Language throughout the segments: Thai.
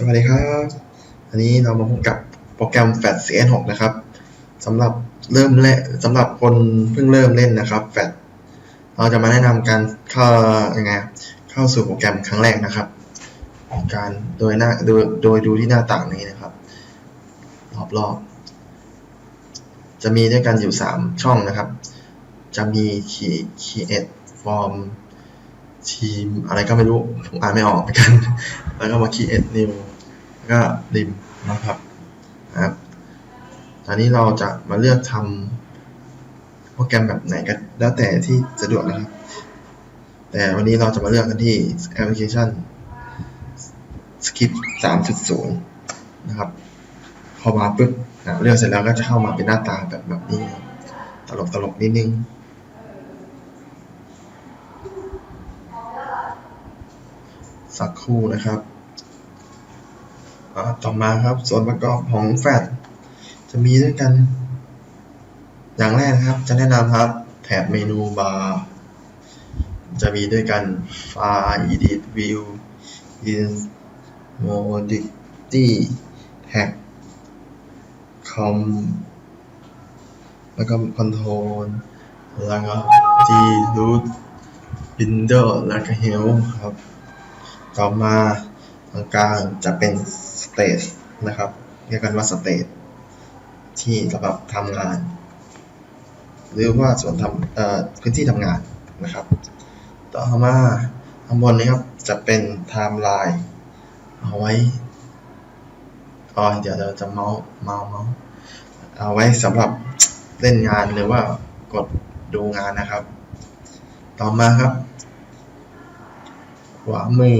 สวัสดีครับอันนี้เรามาพบกับโปรแกรม Fat CS6 นะครับสำหรับเริ่มเล่นสำหรับคนเพิ่งเริ่มเล่นนะครับ Fat เราจะมาแนะนำการเข้ายังไงเข้าสู่โปรแกรมครั้งแรกนะครับ การโดยหน้าโดยโดยดูที่หน้าต่างนี้นะครับ รอบๆจะมีด้วยกันอยู่ 3 ช่องนะครับ จะมี create form ทีมอะไรก็ไม่รู้ ผมอ่านไม่ออกเหมือนกัน แล้วก็มา create new แล้วก็ริมนะครับนะครับตอนนี้เราจะมาเลือกทำโปรแกรมแบบไหนก็แล้วแต่ที่สะดวกนะครับ แต่วันนี้เราจะมาเลือกกันที่แอปพลิเคชัน Skip 3.0 นะครับ พอมาปุ๊บอะเลือกเสร็จแล้วก็จะเข้ามาเป็นหน้าตาแบบแบบนี้ตลกตลกนิดนึง สักครู่นะครับต่อมาครับส่วนประกอบของแฟลชจะมีด้วยกัน อย่างแรกนะครับ จะแนะนำครับแถบเมนูบาร์จะมีด้วยกัน File Edit View In Modality Tag Com แล้วก็ Control แล้วก็ Root Window แล้วก็ Help ครับ ต่อมาตรงกลางจะเป็น Stage นะครับ เรียกกันว่า Stage ที่สำหรับทำงาน หรือว่าส่วนทำพื้นที่ทำงานนะครับ ต่อมาข้างบนนี้ครับจะเป็น Timeline เอาไว้อ๋อเดี๋ยวเราจะเมาส์เมาส์เมาส์เอาไว้สำหรับเล่นงานหรือว่ากดดูงานนะครับ ต่อมาครับ วามือ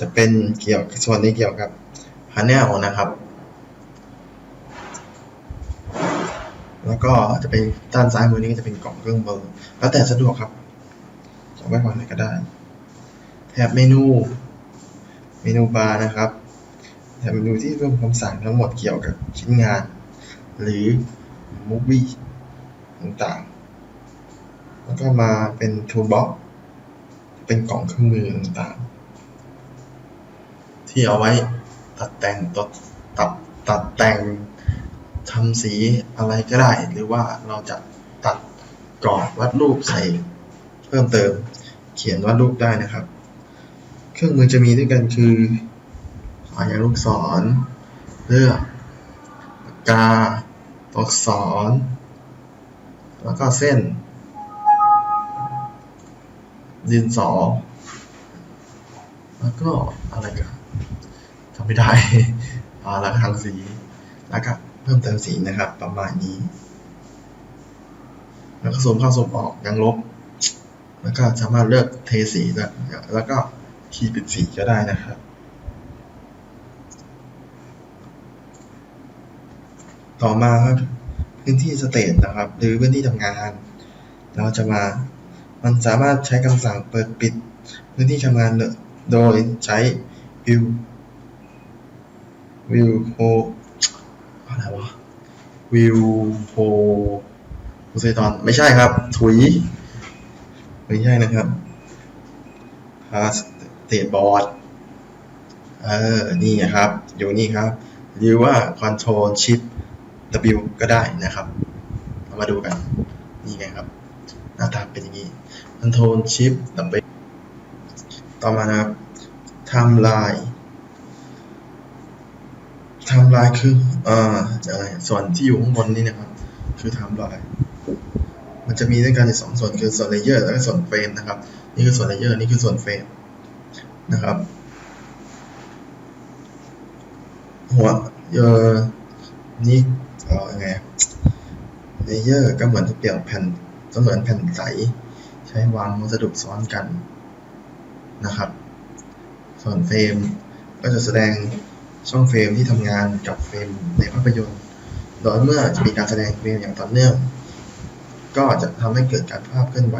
จะเป็นเกี่ยวส่วนนี้เกี่ยวกับ panel นะครับ แล้วก็จะเป็นด้านซ้ายมือนี้ก็จะเป็นกล่องเครื่องเบอร์แล้วแต่สะดวกครับจะไว้วางไหนก็ได้แถบเมนูเมนูบาร์นะครับแถบเมนูที่รวมคำสั่งทั้งหมดเกี่ยวกับชิ้นงาน หรือ movie ต่างๆ แล้วก็มาเป็น toolbox เป็นกล่องเครื่องมือต่างๆ ที่เอาไว้ตัดแต่งตัดตัดตัดแต่งทำสีอะไรก็ได้ หรือว่าเราจะตัดกรอบวาดรูปใส่เพิ่มเติม เขียนวาดรูปได้นะครับ เครื่องมือจะมีด้วยกันคือขอยางลูกศร เลือกปากกาตัวอักษร แล้วก็เส้น ดินสอ แล้วก็อะไรกันจำไม่ได้อ่าแล้วก็ทางสีแล้วก็เพิ่มเติมสีนะครับ ประมาณนี้ แล้วก็สมเข้าสมออกยังลบ แล้วก็สามารถเลือกเทสีแล้วแล้วก็คีย์ปิดสีก็ได้นะครับ ต่อมาครับ พื้นที่สเตทนะครับ หรือพื้นที่ทำงาน เราจะมา มันสามารถใช้คำสั่งเปิดปิดพื้นที่ทำงานโดยใช้ view view o อะไรวะ view ho โพไซตอนไม่ใช่ครับ ถุย ไม่ใช่นะครับ pass state board เออ นี่ครับ อยู่นี่ครับ หรือว่า control shift W ก็ได้นะครับ เรามาดูกัน นี่ไงครับ หน้าตาเป็นอย่างนี้ Control Shift W ต่อมานะครับ Timeline Timeline คืออ่าอะไรส่วนที่อยู่ข้างบนนี่นะครับ คือ Timeline มันจะมีด้วยกันสองส่วนคือส่วน Layer และส่วนเฟรมนะครับ นี่คือส่วน Layer นี่คือส่วนเฟรมนะครับ หัวเออนี่เออไง Layer ก็เหมือนเปลี่ยนแผ่น เหมือนแผ่นใส ใช้วางวัสดุซ้อนกันนะครับ ส่วนเฟรมก็จะแสดงช่องเฟรมที่ทำงานกับเฟรมในภาพยนตร์ โดยเมื่อจะมีการแสดงเฟรมอย่างต่อเนื่อง ก็จะทำให้เกิดการภาพเคลื่อนไหว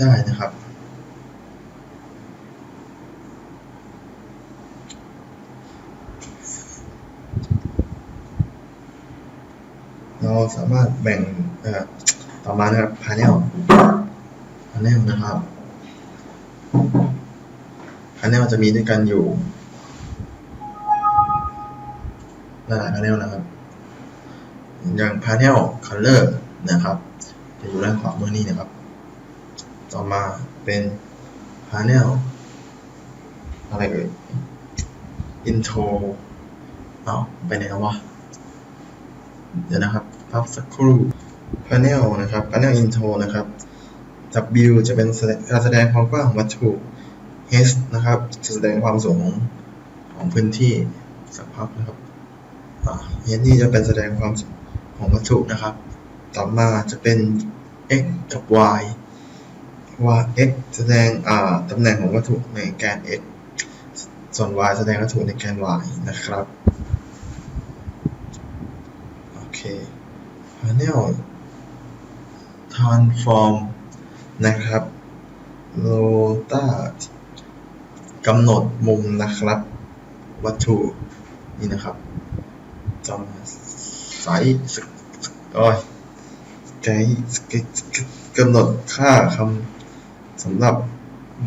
ได้นะครับ เราสามารถแบ่งเอ่อ ต่อมานะครับ panel panel นะครับ panel จะมีด้วยกันอยู่หลายๆ panel นะครับ อย่าง panel color นะครับ จะอยู่ด้านขวามือนี้นะครับ ต่อมาเป็น panel อะไรเอ่ย intro เอาไปไหนแล้ววะ เดี๋ยวนะครับพักสักครู่ panel นะครับ panel intro นะครับ W จะเป็นการแสดงความกว้างของวัตถุ H นะครับ จะแสดงความสูงของพื้นที่สักพักนะครับอ่า H นี่จะเป็นแสดงความสูงของวัตถุนะครับ ต่อมาจะเป็น x กับ y ว่า x แสดงตำแหน่งของวัตถุในแกน x ส่วน y แสดงวัตถุในแกน y นะครับ โอเค panel transform นะครับโลตากำหนดมุมนะครับ วัตถุนี่นะครับจำไซส์โอ้ยไกด์กำหนดค่าคำสำหรับ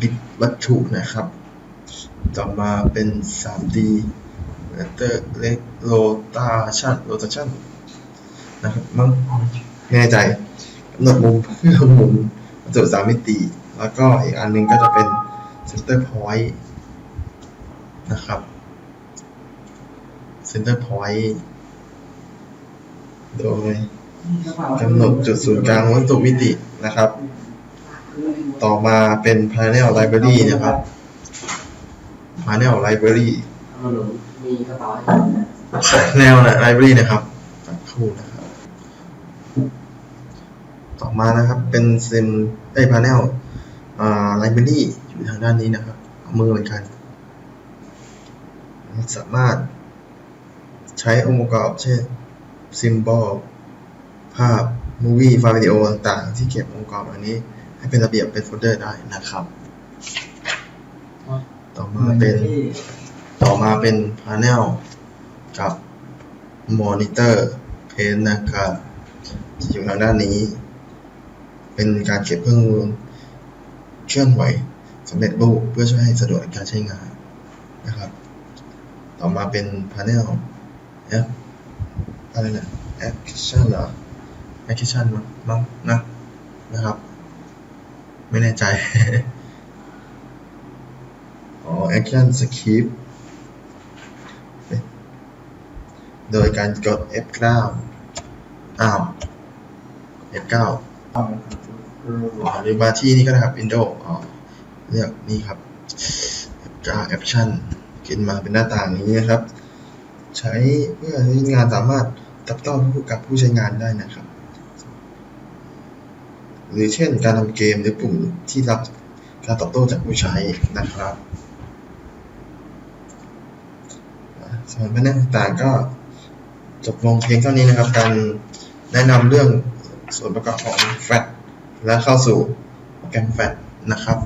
บิตวัตถุนะครับ ต่อมาเป็น 3D เลเตอร์เล็กโรตาชันโรตาชันนะครับมั้งไม่แน่ใจ กำหนดมุมเพื่อหมุนวัตถุสามมิติ แล้วก็อีกอันหนึงก็จะเป็น center point นะครับ center point โดยกำหนดจุดศูนย์กลางวัตถุมิตินะครับ ต่อมาเป็น panel library นะครับ panel library มีกระเป๋า panel library นะครับสักครู่นะครับต่อ มานะครับ เป็นเซมไอ้ panel อ่า library อยู่ทางด้านนี้นะครับเอามือเหมือนกัน สามารถใช้องค์ประกอบเช่น symbol ภาพ movie ไฟล์วิดีโอต่างๆ ที่เก็บองค์ประกอบอันนี้ ให้เป็นระเบียบเป็นโฟลเดอร์ได้นะครับ ต่อมาเป็นต่อมาเป็น panel กับ monitor pane นะครับจะอยู่ทางด้านนี้ เป็นการเก็บเครื่องมือเคลื่อนไหวสำเร็จรูปเพื่อช่วยให้สะดวกในการใช้งานนะครับ ต่อมาเป็น panel F อะไรนะ action เหรอ action มั้งมั้งนะนะครับ ไม่แน่ใจอ๋อ action script โดยการกด F9 อ้าว F9 อ๋ อหรือมาที่นี่ก็ได้ครับ window อ๋อเลือกนี่ครับ F9 Action ขึ้นมาเป็นหน้าต่างนี้นะครับ ใช้เพื่อให้งานสามารถตัดต่อผู้กับผู้ใช้งานได้นะครับ หรือเช่นการทำเกมหรือปุ่มที่รับการตอบโต้จากผู้ใช้นะครับส่วนแผนกต่างก็จบลงเพียงเท่านี้นะครับ การแนะนำเรื่องส่วนประกอบของแฟลช และเข้าสู่โปรแกรมแฟลชนะครับ